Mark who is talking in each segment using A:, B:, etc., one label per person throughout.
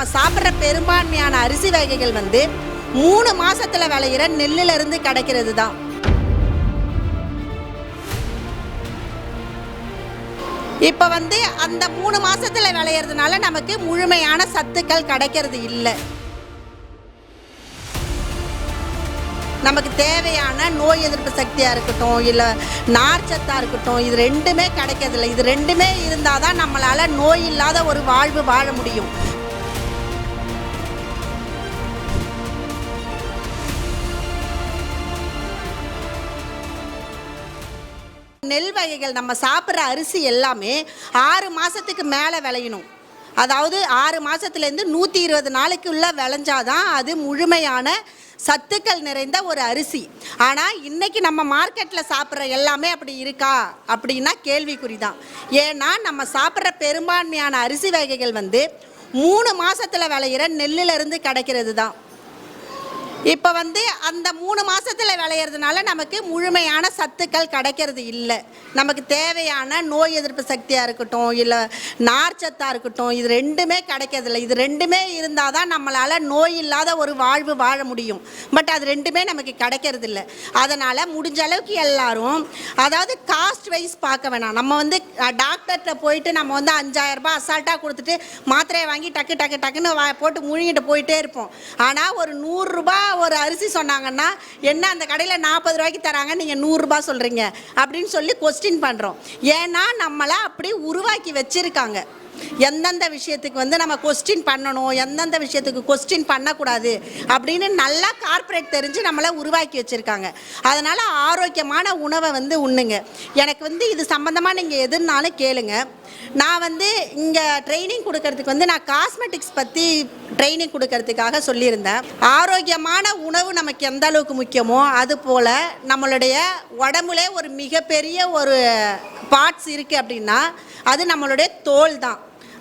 A: நம்ம சாப்பிட்ற பெரும்பான்மையான அரிசி வகைகள் வந்து மூணு மாசத்துல விளையிற நெல்லுல இருந்து கிடைக்கிறது தான் இப்போ வந்து அந்த மூணு மாசத்துல விளையிறதுனால நமக்கு முழுமையான சத்துக்கள் கிடைக்கிறது இல்லை. நமக்கு தேவையான நோய் எதிர்ப்பு சக்தியாக இருக்கட்டும் இல்லை நார்ச்சத்தாக இருக்கட்டும் இது ரெண்டுமே கிடைக்கிறதில்ல. இது ரெண்டுமே இருந்தால் தான் நம்மளால் நோய் இல்லாத ஒரு வாழ்வு வாழ முடியும். நெல் வகைகள் நம்ம சாப்பிட்ற அரிசி எல்லாமே ஆறு மாதத்துக்கு மேலே விளையணும். அதாவது ஆறு மாதத்துலேருந்து நூற்றி இருபது நாளைக்குள்ளே விளைஞ்சாதான் அது முழுமையான சத்துக்கள் நிறைந்த ஒரு அரிசி. ஆனால் இன்றைக்கி நம்ம மார்க்கெட்டில் சாப்பிட்ற எல்லாமே அப்படி இருக்கா? அப்படின்னா கேள்விக்குறி தான் ஏன்னா நம்ம சாப்பிட்ற பெரும்பான்மையான அரிசி வகைகள் வந்து மூணு மாதத்தில் விளையிற நெல்லிலிருந்து கிடைக்கிறது தான் இப்போ வந்து அந்த மூணு மாதத்தில் விளையிறதுனால நமக்கு முழுமையான சத்துக்கள் கிடைக்கிறது இல்லை. நமக்கு தேவையான நோய் எதிர்ப்பு சக்தியாக இருக்கட்டும் இல்லை நார்ச்சத்தாக இருக்கட்டும் இது ரெண்டுமே கிடைக்கிறதில்ல. இது ரெண்டுமே இருந்தால் தான் நம்மளால் நோய் இல்லாத ஒரு வாழ்வு வாழ முடியும். பட் அது ரெண்டுமே நமக்கு கிடைக்கிறது இல்லை அதனால் முடிஞ்ச அளவுக்கு எல்லாரும் அதாவது காஸ்ட் வைஸ் பார்க்க வேணாம். நம்ம வந்து டாக்டர்கிட்ட போயிட்டு நம்ம வந்து அஞ்சாயிரம் ரூபாய் அசால்ட்டாக கொடுத்துட்டு மாத்திரையை வாங்கி டக்கு டக்கு டக்குன்னு வா போட்டு முழுங்கிட்டு போயிட்டே இருப்போம். ஆனால் ஒரு நூறுரூபா ஒரு அரிசி சொன்னாங்கன்னா என்ன அந்த கடையில் நாற்பது ரூபாய்க்கு தராங்க நீங்கள் நூறுரூபா சொல்கிறீங்க அப்படின்னு சொல்லி கொஸ்டின் பண்ணுறோம் ஏன்னா நம்மளை அப்படி உருவாக்கி வச்சுருக்காங்க. எந்தெந்த விஷயத்துக்கு வந்து நம்ம கொஸ்டின் பண்ணணும் எந்தெந்த விஷயத்துக்கு கொஸ்டின் பண்ணக்கூடாது அப்படின்னு நல்லா கார்ப்பரேட் தெரிஞ்சு நம்மளை உருவாக்கி வச்சுருக்காங்க. அதனால் ஆரோக்கியமான உணவை வந்து உண்ணுங்க. எனக்கு வந்து இது சம்மந்தமாக நீங்கள் எதுனாலும் கேளுங்க. நான் வந்து இங்கே ட்ரைனிங் கொடுக்கறதுக்கு வந்து நான் காஸ்மெட்டிக்ஸ் பற்றி ட்ரைனிங் கொடுக்கறதுக்காக சொல்லியிருந்தேன். ஆரோக்கியமான உணவு நமக்கு எந்த அளவுக்கு முக்கியமோ அது போல் நம்மளுடைய உடம்புல ஒரு மிகப்பெரிய ஒரு பார்ட்ஸ் இருக்குது அப்படின்னா அது நம்மளுடைய தோல் தான்.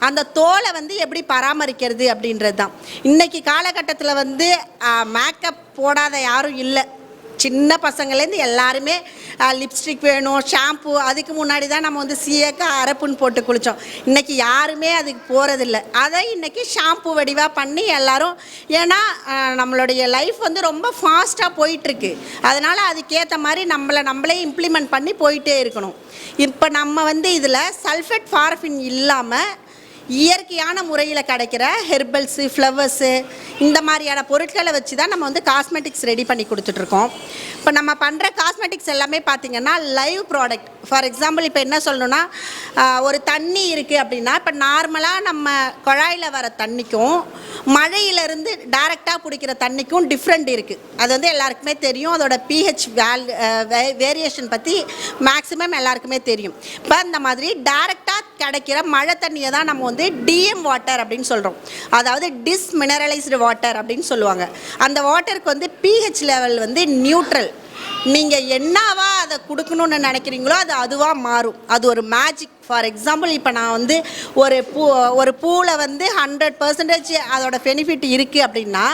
A: அந்த தோலை வந்து எப்படி பராமரிக்கிறது அப்படின்றது தான் இன்றைக்கி காலகட்டத்தில் வந்து மேக்கப் போடாத யாரும் இல்லை. சின்ன பசங்கள்லேருந்து எல்லாருமே லிப்ஸ்டிக் வேணும் ஷாம்பு அதுக்கு முன்னாடி தான் நம்ம வந்து சீயக்க அரப்புன்னு போட்டு குளித்தோம் இன்றைக்கி யாருமே அதுக்கு போகிறதில்ல அதை இன்றைக்கி ஷாம்பு வடிவாக பண்ணி எல்லாரும் ஏன்னா நம்மளுடைய லைஃப் வந்து ரொம்ப ஃபாஸ்ட்டாக போயிட்டுருக்கு. அதனால் அதுக்கேற்ற மாதிரி நம்மளை நம்மளே இம்ப்ளிமெண்ட் பண்ணி போயிட்டே இருக்கணும். இப்போ நம்ம வந்து இதில் சல்ஃபேட் ஃபாரஃபின் இல்லாமல் இயற்கையான முறையில் கிடைக்கிற ஹெர்பல்ஸு ஃப்ளவர்ஸு இந்த மாதிரியான பொருட்களை வச்சு தான் நம்ம வந்து காஸ்மெட்டிக்ஸ் ரெடி பண்ணி கொடுத்துட்ருக்கோம். இப்போ நம்ம பண்ணுற காஸ்மெட்டிக்ஸ் எல்லாமே பார்த்திங்கன்னா லைவ் ப்ராடக்ட் ஃபார் எக்ஸாம்பிள் இப்போ என்ன சொல்லணும்னா ஒரு தண்ணி இருக்குது அப்படின்னா இப்போ நார்மலாக நம்ம குழாயில் வர தண்ணிக்கும் மழையிலேருந்து டைரெக்டாக பிடிக்கிற தண்ணிக்கும் டிஃப்ரெண்ட் இருக்குது அது வந்து எல்லாருக்குமே தெரியும். அதோட பிஹெச் வேல் வேரியேஷன் பற்றி மேக்ஸிமம் எல்லாருக்குமே தெரியும். இப்போ இந்த மாதிரி டைரெக்டாக கிடைக்கிற மழை தண்ணியை தான் நம்ம வந்து டிஎம் வாட்டர் அப்படின்னு சொல்கிறோம் அதாவது டிஸ்மினரலைஸ்டு வாட்டர் அப்படின்னு சொல்லுவாங்க. அந்த வாட்டருக்கு வந்து பிஹெச் லெவல் வந்து நியூட்ரல் நீங்கள் என்னவா அதை கொடுக்கணும்னு நினைக்கிறீங்களோ அது அதுவாக மாறும். அது ஒரு மேஜிக் ஃபார் எக்ஸாம்பிள் இப்போ நான் வந்து ஒரு பூ ஒரு பூவில் வந்து ஹண்ட்ரட் பர்சன்டேஜ் அதோட பெனிஃபிட் இருக்குது அப்படின்னா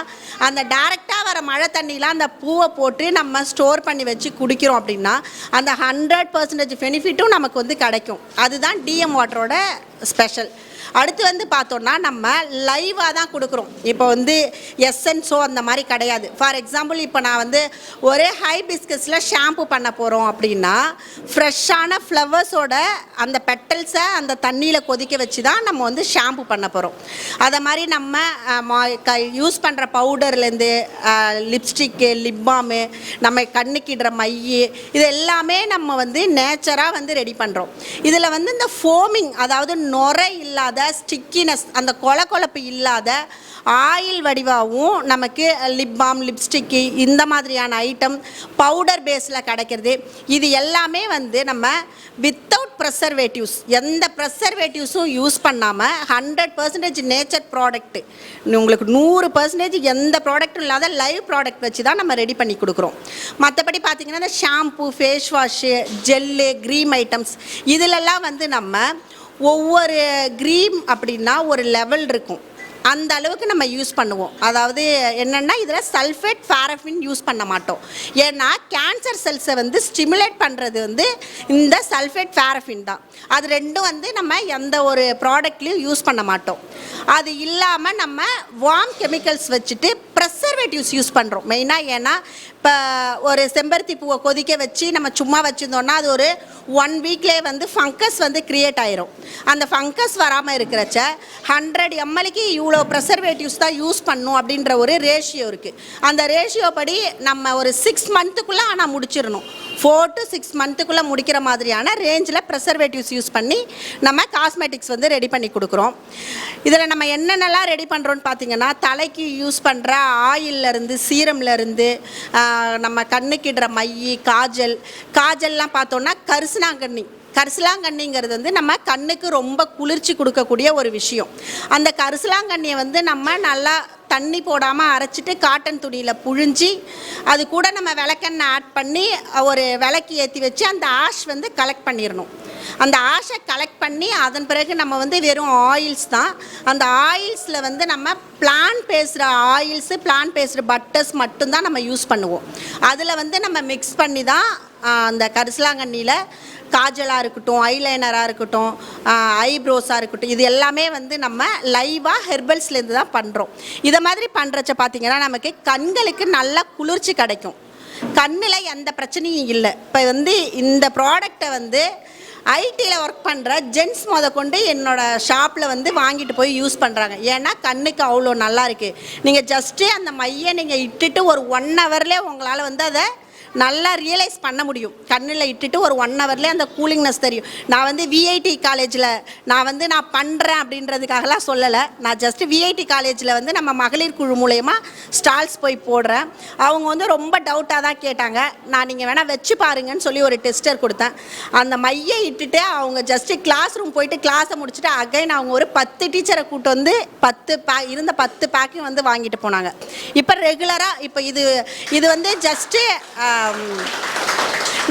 A: அந்த டேரெக்டாக வர மழை தண்ணியில் அந்த பூவை போட்டு நம்ம ஸ்டோர் பண்ணி வச்சு குடிக்கிறோம் அப்படின்னா அந்த ஹண்ட்ரட் பர்சன்டேஜ் பெனிஃபிட்டும் நமக்கு வந்து கிடைக்கும். அதுதான் டிஎம் வாட்டரோட ஸ்பெஷல் அடுத்து வந்து பார்த்தோன்னா நம்ம லைவாக தான் கொடுக்குறோம். இப்போ வந்து எஸ்என்ஸோ அந்த மாதிரி கிடையாது. ஃபார் எக்ஸாம்பிள் இப்போ நான் வந்து ஒரே ஹை பிஸ்கஸில் ஷாம்பு பண்ண போகிறோம் அப்படின்னா ஃப்ரெஷ்ஷான ஃப்ளவர்ஸோட அந்த பெட் பெட்டல்ஸை அந்த தண்ணியில் கொதிக்க வச்சு தான் நம்ம வந்து ஷாம்பு பண்ண போகிறோம் அதை மாதிரி நம்ம யூஸ் பண்ணுற பவுடர்லேருந்து லிப்ஸ்டிக்கு லிப் பாமு நம்ம கண்ணுக்கிடுற மை இது எல்லாமே நம்ம வந்து நேச்சராக வந்து ரெடி பண்ணுறோம் இதில் வந்து இந்த ஃபோமிங் அதாவது நுரை இல்லாத ஸ்டிக்கினஸ் அந்த கொல கொலப்பு இல்லாத ஆயில் வடிவாகவும் நமக்கு லிப் பாம் லிப்ஸ்டிக்கு இந்த மாதிரியான ஐட்டம் பவுடர் பேஸில் கிடைக்கிறது. இது எல்லாமே வந்து நம்ம வித்தவுட் ப்ரெசர்வேட்டிவ்ஸ் எந்த ப்ரெசர்வேட்டிவ்ஸும் யூஸ் பண்ணாமல் ஹண்ட்ரட் பர்சன்டேஜ் நேச்சர் ப்ராடக்ட்டு உங்களுக்கு நூறு பர்சன்டேஜ் எந்த ப்ராடக்ட்டும் இல்லாத லைவ் ப்ராடக்ட் வச்சு தான் நம்ம ரெடி பண்ணி கொடுக்குறோம். மற்றபடி பார்த்தீங்கன்னா இந்த shampoo face wash gel cream items இதிலெல்லாம் வந்து நம்ம ஒவ்வொரு க்ரீம் அப்படின்னா ஒரு லெவல் இருக்கும். அந்த அளவுக்கு நம்ம யூஸ் பண்ணுவோம். அதாவது என்னென்னா இதில் சல்ஃபேட் ஃபேரஃபின் யூஸ் பண்ண மாட்டோம். ஏன்னா கேன்சர் செல்ஸை வந்து ஸ்டிமுலேட் பண்ணுறது வந்து இந்த சல்ஃபேட் ஃபேரஃபின் தான். அது ரெண்டும் வந்து நம்ம எந்த ஒரு ப்ராடக்ட்லேயும் யூஸ் பண்ண மாட்டோம். அது இல்லாமல் நம்ம வார்ம் கெமிக்கல்ஸ் வச்சுட்டு ப்ரெசர்வேட்டிவ்ஸ் யூஸ் பண்ணுறோம் மெயினாக ஏன்னா இப்போ ஒரு செம்பருத்தி பூவை கொதிக்க வச்சு நம்ம சும்மா வச்சுருந்தோம்னா அது ஒரு ஒன் வீக்லேயே வந்து ஃபங்கஸ் வந்து க்ரியேட் ஆயிரும். அந்த ஃபங்கஸ் வராமல் இருக்கிறச்ச ஹண்ட்ரட் எம்எல்க்கு இவ்வளோ ப்ரெசர்வேட்டிவ்ஸ் தான் யூஸ் பண்ணும் அப்படின்ற ஒரு ரேஷியோ இருக்குது அந்த ரேஷியோ படி நம்ம ஒரு சிக்ஸ் மந்த்துக்குள்ளே ஆனால் முடிச்சிடணும். ஃபோர் டு சிக்ஸ் மந்த்துக்குள்ளே முடிக்கிற மாதிரியான ரேஞ்சில் ப்ரெசர்வேட்டிவ்ஸ் யூஸ் பண்ணி நம்ம காஸ்மெட்டிக்ஸ் வந்து ரெடி பண்ணி கொடுக்குறோம். இதில் நம்ம என்னென்னலாம் ரெடி பண்ணுறோன்னு பார்த்தீங்கன்னா தலைக்கு யூஸ் பண்ணுற ஆயிலிருந்து சீரம்லேருந்து நம்ம கண்ணுக்கிடுற மை காஜல் காஜல்லாம் பார்த்தோன்னா கரிசனாங்கண்ணி. கரிசலாங்கண்ணிங்கிறது வந்து நம்ம கண்ணுக்கு ரொம்ப குளிர்ச்சி கொடுக்கக்கூடிய ஒரு விஷயம். அந்த கரிசலாங்கண்ணியை வந்து நம்ம நல்லா தண்ணி போடாமல் அரைச்சிட்டு காட்டன் துணியில் புழிஞ்சி அது கூட நம்ம விளக்கெண்ணெய் ஆட் பண்ணி ஒரு விளக்கு ஏற்றி வச்சு அந்த ஆஷ் வந்து கலெக்ட் பண்ணிடணும் அந்த ஆஷை கலெக்ட் பண்ணி அதன் பிறகு நம்ம வந்து வெறும் ஆயில்ஸ் தான். அந்த ஆயில்ஸில் வந்து நம்ம பிளான் பேசுகிற ஆயில்ஸு பிளான் பேசுகிற பட்டர்ஸ் மட்டும்தான் நம்ம யூஸ் பண்ணுவோம். அதில் வந்து நம்ம மிக்ஸ் பண்ணி தான் அந்த கரிசலாங்கண்ணியில் காஜலாக இருக்கட்டும் ஐலைனராக இருக்கட்டும் ஐப்ரோஸாக இருக்கட்டும் இது எல்லாமே வந்து நம்ம லைவாக ஹெர்பல்ஸ்லேருந்து தான் பண்ணுறோம் இதை மாதிரி பண்ணுறச்ச பார்த்திங்கன்னா நமக்கு கண்களுக்கு நல்ல குளிர்ச்சி கிடைக்கும். கண்ணில் எந்த பிரச்சனையும் இல்லை. இப்போ வந்து இந்த ப்ராடக்டை வந்து ஐடியில் ஒர்க் பண்ணுற ஜென்ஸ் முத கொண்டு என்னோட ஷாப்பில் வந்து வாங்கிட்டு போய் யூஸ் பண்ணுறாங்க ஏன்னா கண்ணுக்கு அவ்வளோ நல்லா இருக்குது நீங்கள் ஜஸ்ட்டு அந்த மையை நீங்கள் இட்டுட்டு ஒரு ஒன் ஹவர்லேயே உங்களால் வந்து அதை நல்லா ரியலைஸ் பண்ண முடியும். கண்ணில் இட்டுட்டு ஒரு ஒன் ஹவர்லேயே அந்த கூலிங்னஸ் தெரியும். நான் வந்து விஐடி காலேஜில் நான் வந்து நான் பண்ணுறேன் அப்படின்றதுக்காகலாம் சொல்லலை. நான் ஜஸ்ட் விஐடி காலேஜில் வந்து நம்ம மகளிர் குழு மூலயமா ஸ்டால்ஸ் போய் போடுறேன். அவங்க வந்து ரொம்ப டவுட்டாக தான் கேட்டாங்க. நான் நீங்கள் வேணால் வச்சு பாருங்கன்னு சொல்லி ஒரு டெஸ்டர் கொடுத்தேன். அந்த மையை இட்டுட்டு அவங்க ஜஸ்ட்டு கிளாஸ் ரூம் போயிட்டு கிளாஸை முடிச்சுட்டு அகைன் அவங்க ஒரு பத்து டீச்சரை கூப்பிட்டு வந்து பத்து பே இருந்த பத்து பேக்கையும் வந்து வாங்கிட்டு போனாங்க. இப்போ ரெகுலராக இப்போ இது இது வந்து ஜஸ்ட்டு Um...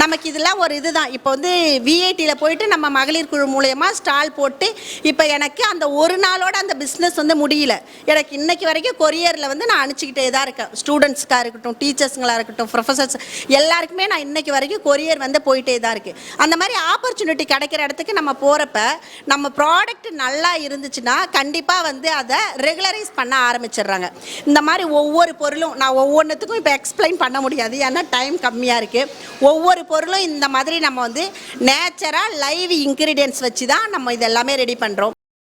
A: நமக்கு இதெல்லாம் ஒரு இதுதான். இப்போ வந்து விஐடியில் போயிட்டு நம்ம மகளிர் குழு மூலயமா ஸ்டால் போட்டு இப்போ எனக்கு அந்த ஒரு நாளோட அந்த பிஸ்னஸ் வந்து முடியல. எனக்கு இன்னைக்கு வரைக்கும் கொரியரில் வந்து நான் அனுப்பிச்சிக்கிட்டே தான் இருக்கேன். ஸ்டூடெண்ட்ஸ்க்காக இருக்கட்டும் டீச்சர்ஸுங்களாக இருக்கட்டும் ப்ரொஃபஸர்ஸ் எல்லாருக்குமே நான் இன்னைக்கு வரைக்கும் கொரியர் வந்து போயிட்டே தான் இருக்குது அந்த மாதிரி ஆப்பர்ச்சுனிட்டி கிடைக்கிற இடத்துக்கு நம்ம போகிறப்ப நம்ம ப்ராடக்ட் நல்லா இருந்துச்சுன்னா கண்டிப்பாக வந்து அதை ரெகுலரைஸ் பண்ண ஆரம்பிச்சிடுறாங்க. இந்த மாதிரி ஒவ்வொரு பொருளும் நான் ஒவ்வொன்றுத்துக்கும் இப்போ எக்ஸ்பிளைன் பண்ண முடியாது. ஏன்னா டைம் கம்மியாக இருக்குது ஒவ்வொரு பொருளும் இந்த மாதிரி நம்ம வந்து நேச்சராக லைவ் இன்க்ரீடியன்ஸ் வச்சு தான் நம்ம இதெல்லாமே ரெடி பண்ணுறோம்